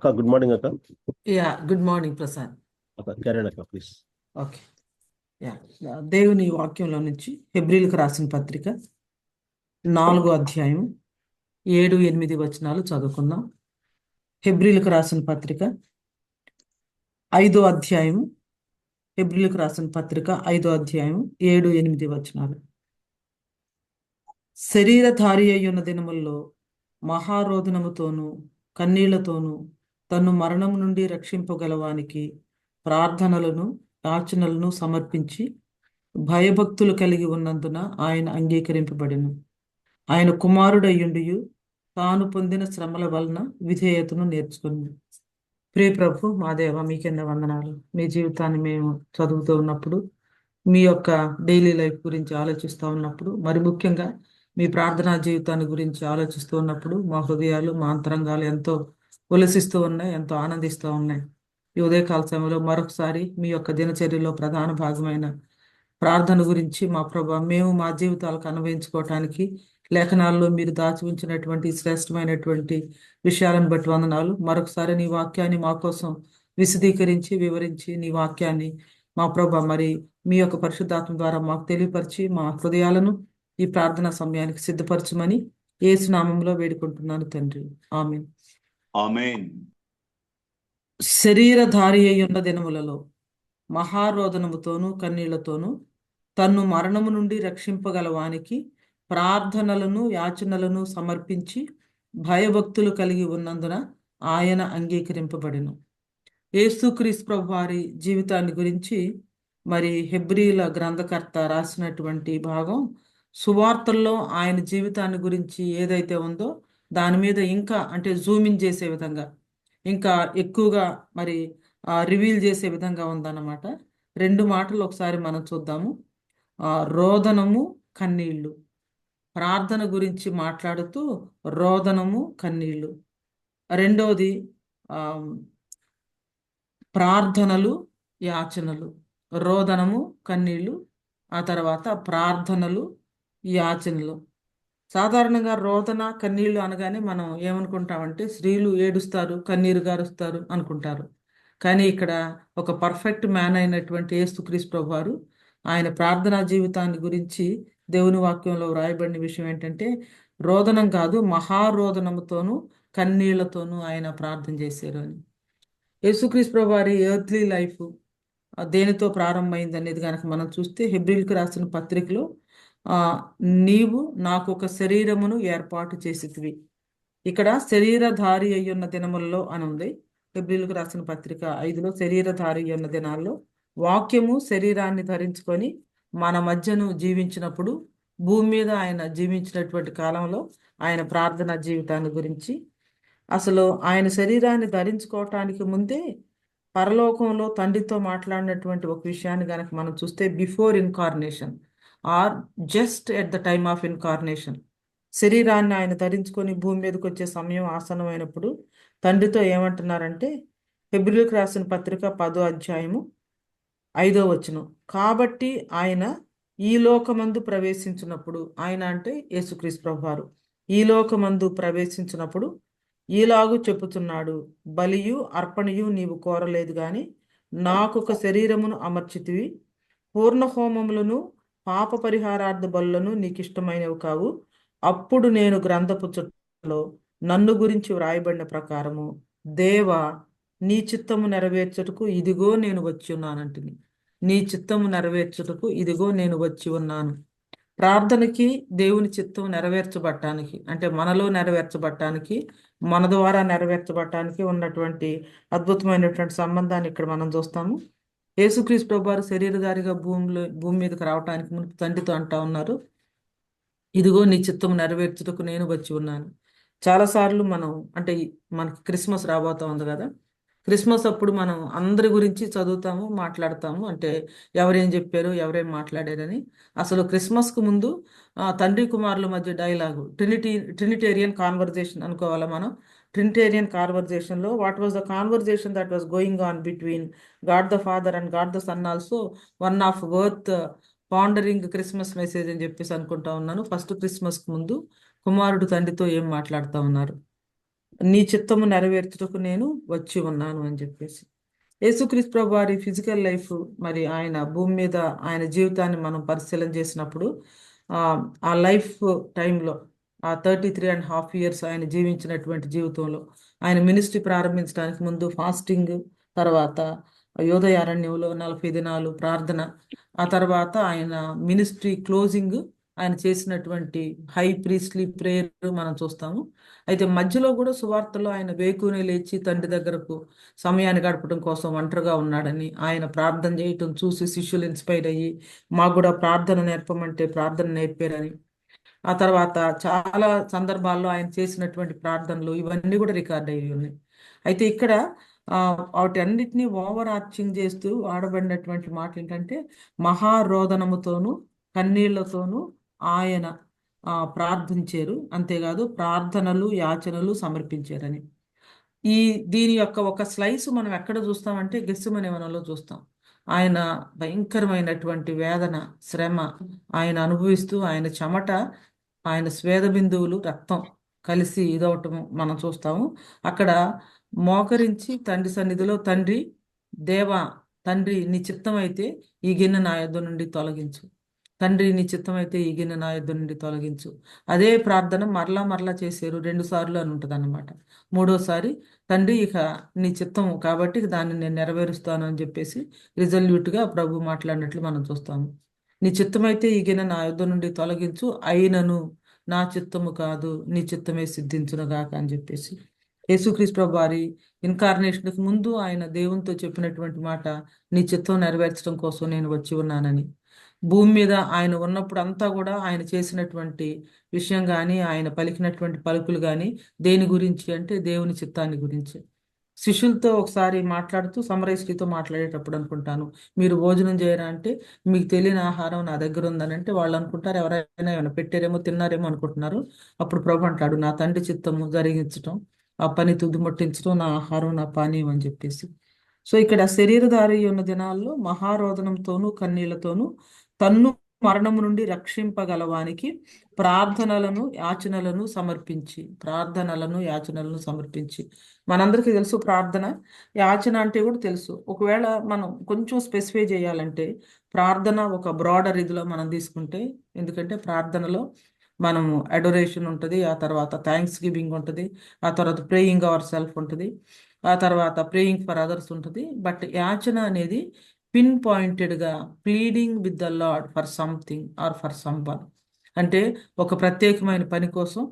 అక్క good morning అక్క. Yeah good morning Prasad అక్క అక్క ప్లీజ్ ఓకే యా దేవుని వాక్యంలో నుంచి హెబ్రిల్కి రాసిన పత్రిక నాలుగో అధ్యాయం ఏడు ఎనిమిది వచనాలు చదువుకుందాం. హెబ్రిల్కి రాసిన పత్రిక ఐదో అధ్యాయం హెబ్రిల్కి రాసిన పత్రిక ఐదో అధ్యాయం ఏడు ఎనిమిది వచనాలు. శరీరధారి అయ్యున్న దినముల్లో మహారోదనముతోనూ కన్నీళ్ళతోనూ తన్ను మరణం నుండి రక్షింపగలవానికి ప్రార్థనలను యాచనలను సమర్పించి భయభక్తులు కలిగి ఉన్నందున ఆయన అంగీకరింపబడిను. ఆయన కుమారుడయ్యుండి తాను పొందిన శ్రమల వలన విధేయతను నేర్చుకుని ప్రియ ప్రభు మా దేవ మీకెన్న వందనాలు. మీ జీవితాన్ని మేము చదువుతూ ఉన్నప్పుడు మీ యొక్క డైలీ లైఫ్ గురించి ఆలోచిస్తూ ఉన్నప్పుడు మరి ముఖ్యంగా మీ ప్రార్థనా జీవితాన్ని గురించి ఆలోచిస్తూ ఉన్నప్పుడు మా హృదయాలు మా అంతరంగాలు ఎంతో ఉల్లసిస్తూ ఉన్నాయి ఎంతో ఆనందిస్తూ ఉన్నాయి. ఈ ఉదయకాల సమయంలో మరొకసారి మీ యొక్క దినచర్యలో ప్రధాన భాగమైన ప్రార్థన గురించి మా ప్రభా మేము మా జీవితాలకు అనుభవించుకోవటానికి లేఖనాల్లో మీరు దాచి ఉంచినటువంటి శ్రేష్టమైనటువంటి విషయాలను బట్టి వందనాలు. మరొకసారి నీ వాక్యాన్ని మా కోసం విశదీకరించి వివరించి నీ వాక్యాన్ని మా ప్రభ మరి మీ యొక్క పరిశుద్ధాత్మ ద్వారా మాకు తెలియపరిచి మా హృదయాలను ఈ ప్రార్థనా సమయానికి సిద్ధపరచమని ఏసునామంలో వేడుకుంటున్నాను తండ్రి. ఆమె ఆమెన్. శరీరధారి అయి ఉన్న దినములలో మహారోదనముతోనూ కన్నీళ్ళతోనూ తన్ను మరణము నుండి రక్షింపగలవానికి ప్రార్థనలను యాచనలను సమర్పించి భయభక్తులు కలిగి ఉన్నందున ఆయన అంగీకరింపబడెను. యేసుక్రీస్తు ప్రభు వారి జీవితాన్ని గురించి మరి హెబ్రీల గ్రంథకర్త రాసినటువంటి భాగం సువార్తల్లో ఆయన జీవితాన్ని గురించి ఏదైతే ఉందో దాని మీద ఇంకా అంటే జూమింగ్ చేసే విధంగా ఇంకా ఎక్కువగా మరి రివీల్ చేసే విధంగా ఉందన్నమాట. రెండు మాటలు ఒకసారి మనం చూద్దాము. రోదనము కన్నీళ్ళు. ప్రార్థన గురించి మాట్లాడుతూ రోదనము కన్నీళ్ళు. రెండవది ప్రార్థనలు యాచనలు. రోదనము కన్నీళ్ళు. ఆ తర్వాత ప్రార్థనలు యాచనలు. సాధారణంగా రోదన కన్నీళ్ళు అనగానే మనం ఏమనుకుంటామంటే స్త్రీలు ఏడుస్తారు కన్నీరు గారుస్తారు అనుకుంటారు. కానీ ఇక్కడ ఒక పర్ఫెక్ట్ మ్యాన్ అయినటువంటి యేసుక్రీస్తు ప్రభు వారు ఆయన ప్రార్థనా జీవితాన్ని గురించి దేవుని వాక్యంలో వ్రాయబడిన విషయం ఏంటంటే రోదనం కాదు మహారోదనముతోనూ కన్నీళ్ళతోనూ ఆయన ప్రార్థన చేశారు అని. యేసుక్రీస్తు ప్రభు వారి ఎర్త్లీ లైఫ్ దేనితో ప్రారంభమైంది అనేది కనుక మనం చూస్తే హెబ్రిల్కి రాసిన పత్రికలో నీవు నాకు ఒక శరీరమును ఏర్పాటు చేసితివి. ఇక్కడ శరీరధారి అయ్యున్న దినముల్లో అని ఉంది ఫిబ్రిల్కు రాసిన పత్రిక ఐదులో శరీరధారి అయ్యున్న దినాల్లో వాక్యము శరీరాన్ని ధరించుకొని మన మధ్యను జీవించినప్పుడు భూమి మీద ఆయన జీవించినటువంటి కాలంలో ఆయన ప్రార్థన జీవితాన్ని గురించి అసలు ఆయన శరీరాన్ని ధరించుకోవటానికి ముందే పరలోకంలో తండ్రితో మాట్లాడినటువంటి ఒక విషయాన్ని కనుక మనం చూస్తే before incarnation. Or just at the time of incarnation. శరీరాన్ని ఆయన ధరించుకొని భూమి మీదకి వచ్చే సమయం ఆసనమైనప్పుడు తండ్రితో ఏమంటున్నారంటే ఫిబ్రిల్కి రాసిన పత్రిక పదో అధ్యాయము ఐదో వచనం. కాబట్టి ఆయన ఈ లోకమందు ప్రవేశించినప్పుడు ఆయన అంటే యేసుక్రీస్తు ప్రభువారు ఈ లోకమందు ప్రవేశించినప్పుడు ఈలాగు చెప్పుతున్నాడు బలియు అర్పణయు నీవు కోరలేదు గాని నాకొక శరీరమును అమర్చితివి పూర్ణ హోమములను పాప పరిహారార్థ బలులను నీకు ఇష్టమైనవి కావు. అప్పుడు నేను గ్రంథపు చుట్టలో నన్ను గురించి వ్రాయబడిన ప్రకారము దేవ నీ చిత్తము నెరవేర్చుటకు ఇదిగో నేను వచ్చి ఉన్నానంటిని. నీ చిత్తము నెరవేర్చుటకు ఇదిగో నేను వచ్చి ఉన్నాను. ప్రార్థనకి దేవుని చిత్తం నెరవేర్చబట్టానికి అంటే మనలో నెరవేర్చబట్టానికి మన ద్వారా నెరవేర్చబట్టానికి ఉన్నటువంటి అద్భుతమైనటువంటి సంబంధాన్ని ఇక్కడ మనం చూస్తాము. యేసుక్రీస్తు ప్రభువారు శరీరధారిగా భూమిలో భూమి మీదకి రావటానికి మునుపు తండ్రితో అంటా ఉన్నారు. ఇదిగో నీ చిత్తం నెరవేర్చుటకు నేను వచ్చి ఉన్నాను. చాలాసార్లు మనం అంటే మనకి క్రిస్మస్ రాబోతా ఉంది కదా. క్రిస్మస్ అప్పుడు మనం అందరి గురించి చదువుతాము మాట్లాడతాము. అంటే ఎవరేం చెప్పారు ఎవరేం మాట్లాడారని. అసలు క్రిస్మస్కు ముందు తండ్రి కుమారుల మధ్య డైలాగు ట్రినిటీ ట్రినిటేరియన్ కాన్వర్జేషన్ అనుకోవాలా మనం? Trinitarian కాన్వర్జేషన్లో what was the conversation that was going on between God the Father and God the Son also one of worth pondering Christmas message అని చెప్పేసి అనుకుంటా ఉన్నాను. ఫస్ట్ క్రిస్మస్కి ముందు కుమారుడు తండ్రితో ఏం మాట్లాడుతూ ఉన్నారు? నీ చిత్తము నెరవేర్చుటకు నేను వచ్చి ఉన్నాను అని చెప్పేసి. యేసుక్రీస్తు ప్రభు వారి ఫిజికల్ లైఫ్ మరి ఆయన భూమి మీద ఆయన జీవితాన్ని మనం పరిశీలన చేసినప్పుడు ఆ లైఫ్ టైంలో ఆ thirty three and half years ఆయన జీవించినటువంటి జీవితంలో ఆయన మినిస్ట్రీ ప్రారంభించడానికి ముందు ఫాస్టింగ్ తర్వాత యోదయారణ్యంలో నలభై దినాలు ప్రార్థన ఆ తర్వాత ఆయన మినిస్ట్రీ క్లోజింగ్ ఆయన చేసినటువంటి హై ప్రీస్లీ ప్రేయర్ మనం చూస్తాము. అయితే మధ్యలో కూడా సువార్తలో ఆయన వేకునే లేచి తండ్రి దగ్గరకు సమయాన్ని గడపడం కోసం ఒంటరిగా ఉన్నాడని ఆయన ప్రార్థన చేయటం చూసి శిష్యులు ఇన్స్పైర్ అయ్యి మాకు కూడా ప్రార్థన నేర్పమంటే ప్రార్థన నేర్పారని ఆ తర్వాత చాలా సందర్భాల్లో ఆయన చేసినటువంటి ప్రార్థనలు ఇవన్నీ కూడా రికార్డ్ అయ్యి ఉన్నాయి. అయితే ఇక్కడ వాటన్నిటిని ఓవర్ ఆర్చింగ్ చేస్తూ వాడబడినటువంటి మాట ఏంటంటే మహారోదనముతోనూ కన్నీళ్ళతోనూ ఆయన ఆ, ప్రార్థించారు. అంతేకాదు ప్రార్థనలు యాచనలు సమర్పించారని. ఈ దీని యొక్క ఒక స్లైస్ మనం ఎక్కడ చూస్తామంటే గెస్సుమనే వనంలో చూస్తాం. ఆయన భయంకరమైనటువంటి వేదన శ్రమ ఆయన అనుభవిస్తూ ఆయన చెమట ఆయన స్వేద బిందువులు రక్తం కలిసి ఇదవటం మనం చూస్తాము. అక్కడ మోకరించి తండ్రి సన్నిధిలో తండ్రి దేవా తండ్రి నీ చిత్తమైతే ఈ గిన్నె నా యొద్ద నుండి తొలగించు. తండ్రి నీ చిత్తమైతే ఈ గిన్నె నా యొద్ద నుండి తొలగించు. అదే ప్రార్థన మరలా మరలా చేశారు రెండు సార్లు అని ఉంటుంది అనమాట మూడోసారి తండ్రి ఇక నీ చిత్తం కాబట్టి దాన్ని నేను నెరవేరుస్తాను అని చెప్పేసి రిజల్యూట్గా ప్రభు మాట్లాడినట్లు మనం చూస్తాము. నీ చిత్తమైతే ఈగిన నా యుద్ధం నుండి తొలగించు అయినను నా చిత్తము కాదు నీ చిత్తమే సిద్ధించునగాక అని చెప్పేసి. యేసుక్రీస్తు వారి ఇన్కార్నేషన్కి ముందు ఆయన దేవునితో చెప్పినటువంటి మాట నీ చిత్తం నెరవేర్చడం కోసం నేను వచ్చి ఉన్నానని. భూమి మీద ఆయన ఉన్నప్పుడు అంతా కూడా ఆయన చేసినటువంటి విషయం కానీ ఆయన పలికినటువంటి పలుకులు కానీ దేని గురించి అంటే దేవుని చిత్తాన్ని గురించి. శిష్యులతో ఒకసారి మాట్లాడుతూ సమరయస్త్రీతో మాట్లాడేటప్పుడు అనుకుంటాను. మీరు భోజనం చేయరా అంటే మీకు తెలియని ఆహారం నా దగ్గర ఉందని అంటే వాళ్ళు అనుకుంటారు. ఎవరైనా ఏమైనా పెట్టారేమో తిన్నారేమో అనుకుంటున్నారు. అప్పుడు ప్రభు అంటాడు నా తండ్రి చిత్తము జరిగించటం ఆ పని తుదిముట్టించడం నా ఆహారం నా పానీయం అని చెప్పేసి. సో ఇక్కడ శరీరధారి ఉన్న దినాల్లో మహారోదనంతోనూ కన్నీళ్ళతోనూ తన్ను మరణము నుండి రక్షింపగలవానికి ప్రార్థనలను యాచనలను సమర్పించి ప్రార్థనలను యాచనలను సమర్పించి. మనందరికీ తెలుసు ప్రార్థన. యాచన అంటే కూడా తెలుసు. ఒకవేళ మనం కొంచెం స్పెసిఫై చేయాలంటే ప్రార్థన ఒక బ్రాడర్ ఇదిలో మనం తీసుకుంటే ఎందుకంటే ప్రార్థనలో మనము అడొరేషన్ ఉంటుంది ఆ తర్వాత థ్యాంక్స్ గివింగ్ ఉంటుంది ఆ తర్వాత ప్రేయింగ్ అవర్ సెల్ఫ్ ఉంటుంది ఆ తర్వాత ప్రేయింగ్ ఫర్ అదర్స్ ఉంటుంది. బట్ యాచన అనేది pin పాయింటెడ్గా pleading with the Lord for something or for someone అంటే ఒక ప్రత్యేకమైన పని కోసం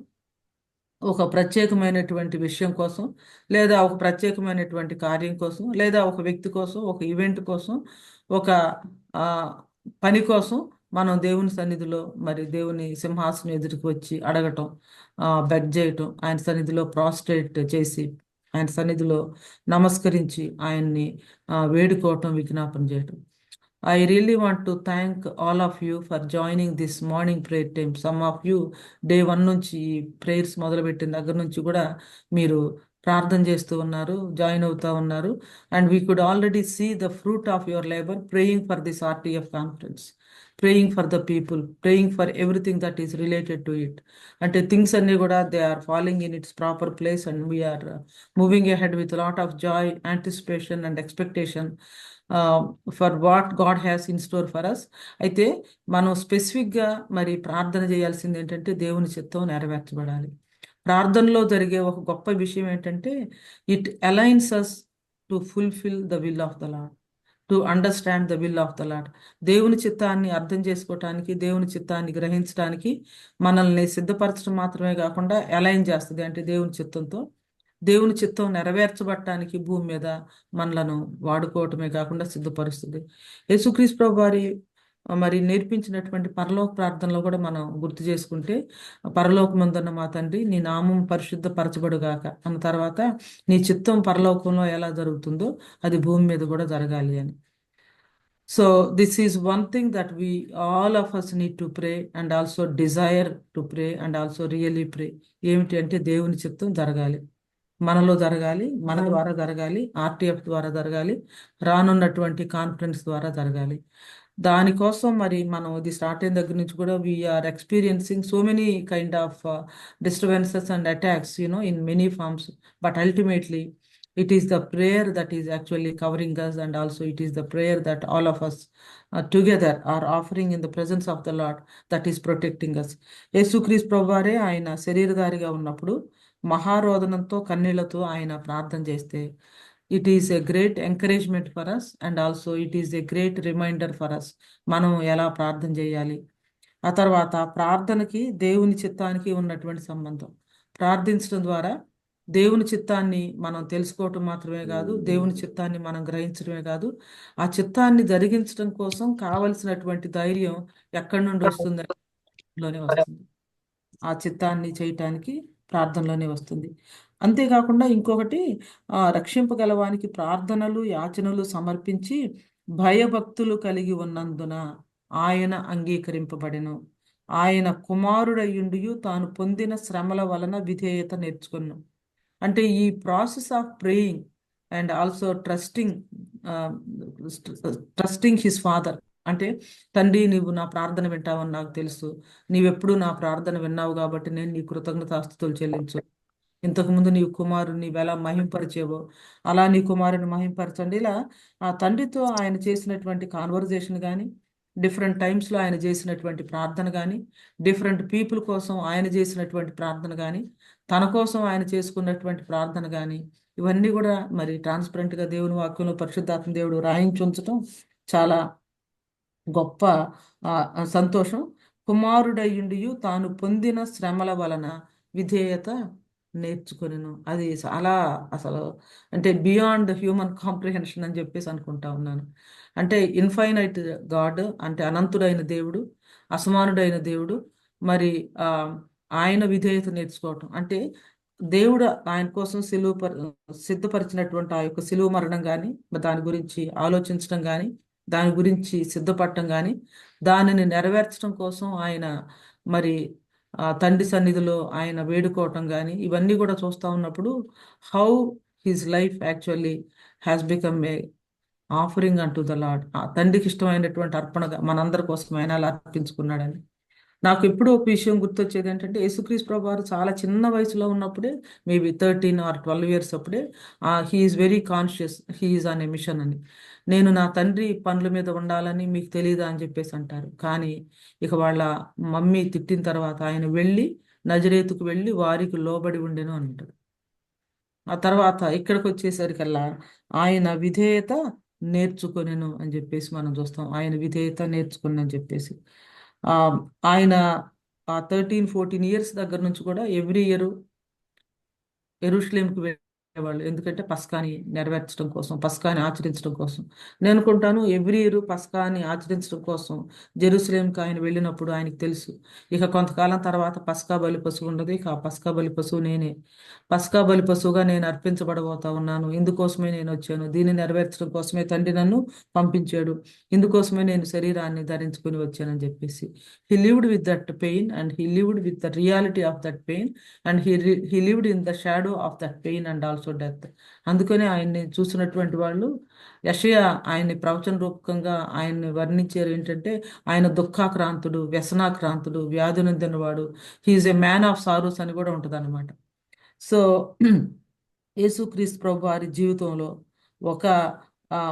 ఒక ప్రత్యేకమైనటువంటి విషయం కోసం లేదా ఒక ప్రత్యేకమైనటువంటి కార్యం కోసం లేదా ఒక వ్యక్తి కోసం ఒక ఈవెంట్ కోసం ఒక పని కోసం మనం దేవుని సన్నిధిలో మరి దేవుని సింహాసనం ఎదురుకు వచ్చి అడగటం బెగ్ చేయటం ఆయన సన్నిధిలో ప్రాస్టేట్ చేసి ఆయన సన్నిధిలో నమస్కరించి ఆయన్ని వేడుకోవటం విజ్ఞాపన చేయటం. I really want to thank all of you for joining this morning prayer time some of you day one నుంచి ఈ ప్రేయర్స్ మొదలుపెట్టిన దగ్గర నుంచి కూడా మీరు ప్రార్థన చేస్తూ ఉన్నారు జాయిన్ అవుతా ఉన్నారు. And we could already see the fruit of your labour praying for this RTF conference praying for the people praying for everything that is related to it అంటే థింగ్స్ అన్ని కూడా they are following in its proper place and we are moving ahead with lot of joy anticipation and expectation for what God has in store for us అయితే మనం స్పెసిఫిక్గా మరి ప్రార్థన చేయాల్సింది ఏంటంటే దేవుని చిత్తం నెరవేర్చబడాలి. ప్రార్థనలో జరిగే ఒక గొప్ప విషయం ఏంటంటే it aligns us to fulfil the will of the Lord to understand the will of the Lord దేవుని చిత్తాన్ని అర్థం చేసుకోవటానికి దేవుని చిత్తాన్ని గ్రహించడానికి మనల్ని సిద్ధపరచడం మాత్రమే కాకుండా అలైన్ చేస్తుంది. అంటే దేవుని చిత్తంతో దేవుని చిత్తం నెరవేర్చబడటానికి భూమి మీద మనలను వాడుకోవటమే కాకుండా సిద్ధపరుస్తుంది. యేసుక్రీస్ ప్రభు వారి మరి నేర్పించినటువంటి పరలోక ప్రార్థనలో కూడా మనం గుర్తు చేసుకుంటే పరలోకమందున్న మా తండ్రి నీ నామం పరిశుద్ధపరచబడుగాక. అన్న తర్వాత నీ చిత్తం పరలోకంలో ఎలా జరుగుతుందో అది భూమి మీద కూడా జరగాలి అని. So this is one thing that we all of us need to pray and also desire to pray and also really pray ఏమిటి అంటే దేవుని చిత్తం జరగాలి. మనలో జరగాలి మన ద్వారా జరగాలి ఆర్టీఎఫ్ ద్వారా జరగాలి రానున్నటువంటి కాన్ఫరెన్స్ ద్వారా జరగాలి. దానికోసం మరి మనం ఇది స్టార్ట్ అయిన దగ్గర నుంచి కూడా we are experiencing so many kind of disturbances and attacks you know in many forms but ultimately it is the prayer that is actually covering us and also it is the prayer that all of us together are offering in the presence of the Lord that is protecting us ఏ సుక్రీస్ ప్రభువారే ఆయన శరీరధారిగా ఉన్నప్పుడు మహారోదనంతో కన్నీళ్ళతో ఆయన ప్రార్థన చేస్తే it is a great encouragement for us and also it is a great reminder for us మనం ఎలా ప్రార్థన చేయాలి? ఆ తర్వాత ప్రార్థనకి దేవుని చిత్తానికి ఉన్నటువంటి సంబంధం. ప్రార్థించడం ద్వారా దేవుని చిత్తాన్ని మనం తెలుసుకోవటం మాత్రమే కాదు దేవుని చిత్తాన్ని మనం గ్రహించడమే కాదు. ఆ చిత్తాన్ని జరిగించడం కోసం కావలసినటువంటి ధైర్యం ఎక్కడి నుండి వస్తుంది లోనే వస్తుంది ఆ చిత్తాన్ని చేయటానికి ప్రార్థనలోనే వస్తుంది. అంతేకాకుండా ఇంకొకటి ఆ రక్షింపగలవానికి ప్రార్థనలు యాచనలు సమర్పించి భయభక్తులు కలిగి ఉన్నందున ఆయన అంగీకరింపబడెను. ఆయన కుమారుడయ్యుండియు తాను పొందిన శ్రమల వలన విధేయత నేర్చుకున్నాం. అంటే ఈ process of praying and also trusting trusting his Father అంటే తండ్రి నీవు నా ప్రార్థన వింటావని నాకు తెలుసు. నీవెప్పుడు నా ప్రార్థన విన్నావు కాబట్టి నేను నీ కృతజ్ఞత ఆస్తుతులు చెల్లించు ఇంతకుముందు నీ కుమారుని ఎలా మహింపరిచేవో అలా నీ కుమారుని మహింపరచండి. ఇలా ఆ తండ్రితో ఆయన చేసినటువంటి కాన్వర్జేషన్ కానీ డిఫరెంట్ టైమ్స్లో ఆయన చేసినటువంటి ప్రార్థన కానీ డిఫరెంట్ పీపుల్ కోసం ఆయన చేసినటువంటి ప్రార్థన కానీ తన కోసం ఆయన చేసుకున్నటువంటి ప్రార్థన కానీ ఇవన్నీ కూడా మరి ట్రాన్స్పరెంట్గా దేవుని వాక్యంలో పరిశుద్ధాత్మ దేవుడు రాయించుంచటం చాలా గొప్ప సంతోషం. కుమారుడయ్యుండియు తాను పొందిన శ్రమల వలన విధేయత నేర్చుకునేను. అది చాలా అసలు అంటే బియాండ్ హ్యూమన్ కాంప్రిహెన్షన్ అని చెప్పేసి అనుకుంటా ఉన్నాను. అంటే ఇన్ఫైనైట్ గాడ్ అంటే అనంతుడైన దేవుడు అసమానుడైన దేవుడు మరి ఆయన విధేయత నేర్చుకోవటం. అంటే దేవుడు ఆయన కోసం సిలువ పర సిద్ధపరిచినటువంటి ఆ యొక్క సిలువ మరణం కానీ దాని గురించి ఆలోచించడం కానీ దాని గురించి సిద్ధపడటం కానీ దానిని నెరవేర్చడం కోసం ఆయన మరి ఆ తండ్రి సన్నిధిలో ఆయన వేడుకోవటం కానీ ఇవన్నీ కూడా చూస్తూ ఉన్నప్పుడు how his life actually has become a offering అంటూ ద లాడ్ ఆ తండ్రికి ఇష్టమైనటువంటి అర్పణగా మనందరి కోసం ఆయన అలా అర్పించుకున్నాడని. నాకు ఎప్పుడు ఒక విషయం గుర్తొచ్చేది ఏంటంటే యేసుక్రీస్ ప్రభు చాలా చిన్న వయసులో ఉన్నప్పుడే maybe thirteen or twelve years అప్పుడే హీఈస్ వెరీ కాన్షియస్ హీఈస్ అనే మిషన్ అని. నేను నా తండ్రి పనుల మీద ఉండాలని మీకు తెలియదా అని చెప్పేసి అంటారు. కానీ ఇక వాళ్ళ మమ్మీ తిట్టిన తర్వాత ఆయన వెళ్ళి నజరేతుకు వెళ్ళి వారికి లోబడి ఉండెను అని అంటాడు. ఆ తర్వాత ఇక్కడికి వచ్చేసరికల్లా ఆయన విధేయత నేర్చుకొనెను అని చెప్పేసి మనం చూస్తాం. ఆయన విధేయత నేర్చుకుని అని చెప్పేసి. ఆయన ఆ థర్టీన్ ఫోర్టీన్ ఇయర్స్ దగ్గర నుంచి కూడా ఎవ్రీ ఇయర్ ఎరుషలేంకి వాళ్ళు ఎందుకంటే పస్కాని నెరవేర్చడం కోసం పస్కాని ఆచరించడం కోసం. నేను అనుకుంటాను ఎవ్రీ ఇయర్ పస్కాని ఆచరించడం కోసం. జెరూసలేంకి ఆయన వెళ్ళినప్పుడు ఆయనకు తెలుసు. ఇక కొంతకాలం తర్వాత పస్కా బలి పశువు ఉండదు ఇక ఆ పస్కా బలి పశువు నేనే. పస్కా బలి పశువుగా నేను అర్పించబడబోతా ఉన్నాను. ఇందుకోసమే నేను వచ్చాను. దీన్ని నెరవేర్చడం కోసమే తండ్రి నన్ను పంపించాడు. ఇందుకోసమే నేను శరీరాన్ని ధరించుకుని వచ్చానని చెప్పేసి. He lived with that pain and he lived with the reality of that pain and he he lived in the shadow of that pain and also death అందుకనే ఆయన్ని చూసినటువంటి వాళ్ళు యషయ ఆయన్ని ప్రవచన రూపకంగా ఆయన్ని వర్ణించారు ఏంటంటే ఆయన దుఃఖాక్రాంతుడు వ్యసనాక్రాంతుడు వ్యాధి నిందినవాడు. He's a man of sorrows అని కూడా ఉంటుంది అనమాట సో యేసుక్రీస్తు ప్రభు వారి జీవితంలో ఒక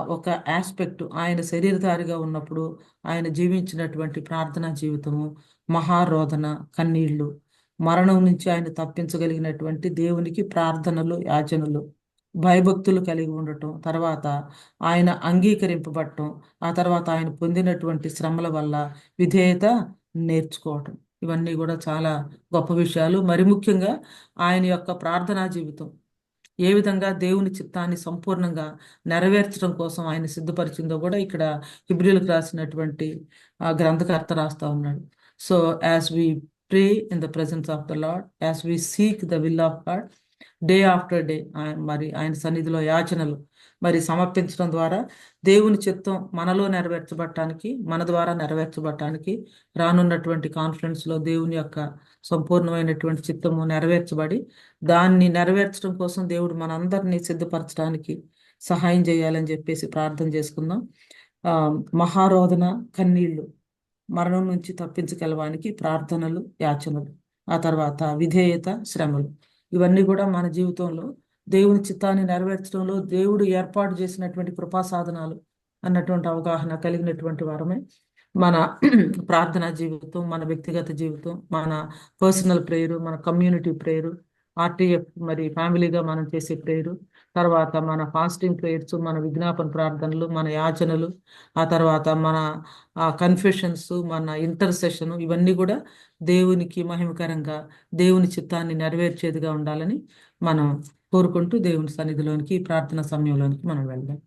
ఒక ఆస్పెక్ట్ ఆయన శరీరధారిగా ఉన్నప్పుడు ఆయన జీవించినటువంటి ప్రార్థనా జీవితము మహారోధన కన్నీళ్ళు మరణం నుంచి ఆయన తప్పించగలిగినటువంటి దేవునికి ప్రార్థనలు యాచనలు భయభక్తులు కలిగి ఉండటం తర్వాత ఆయన అంగీకరింపబడటం ఆ తర్వాత ఆయన పొందినటువంటి శ్రమల వల్ల విధేయత నేర్చుకోవటం. ఇవన్నీ కూడా చాలా గొప్ప విషయాలు. మరి ముఖ్యంగా ఆయన యొక్క ప్రార్థనా జీవితం. ఏ విధంగా దేవుని చిత్తాన్ని సంపూర్ణంగా నెరవేర్చడం కోసం ఆయన సిద్ధపరిచిందో కూడా ఇక్కడ హిబ్రిలకు రాసినటువంటి ఆ గ్రంథకర్త రాస్తా ఉన్నాడు. So as we pray in the presence of the Lord, as we seek the will of God day after day మరి ఆయన సన్నిధిలో యాచనలు మరి సమర్పించడం ద్వారా దేవుని చిత్తం మనలో నెరవేర్చబడటానికి మన ద్వారా నెరవేర్చబడటానికి రానున్నటువంటి కాన్ఫరెన్స్లో దేవుని యొక్క సంపూర్ణమైనటువంటి చిత్తము నెరవేర్చబడి దాన్ని నెరవేర్చడం కోసం దేవుడు మనందరినీ సిద్ధపరచడానికి సహాయం చేయాలని చెప్పేసి ప్రార్థన చేసుకుందాం. మహారోధన కన్నీళ్ళు మరణం నుంచి తప్పించగలవానికి ప్రార్థనలు యాచనలు ఆ తర్వాత విధేయత శ్రమలు. ఇవన్నీ కూడా మన జీవితంలో దేవుని చిత్తాన్ని నెరవేర్చడంలో దేవుడు ఏర్పాటు చేసినటువంటి కృపా సాధనాలు అన్నటువంటి అవగాహన కలిగినటువంటి వారమే. మన ప్రార్థనా జీవితం మన వ్యక్తిగత జీవితం మన పర్సనల్ ప్రేయరు మన కమ్యూనిటీ ప్రేయరు ఆర్టీఎఫ్ మరి ఫ్యామిలీగా మనం చేసే ప్రేయరు తర్వాత మన ఫాస్టింగ్ ప్రేయర్స్ మన విజ్ఞాపన ప్రార్థనలు మన యాచనలు ఆ తర్వాత మన కన్ఫెషన్స్ మన ఇంటర్సెషన్ ఇవన్నీ కూడా దేవునికి మహిమకరంగా దేవుని చిత్తాన్ని నెరవేర్చేదిగా ఉండాలని మనం కోరుకుంటూ దేవుని సన్నిధిలోనికి ప్రార్థన సమయంలోనికి మనం వెళ్దాం.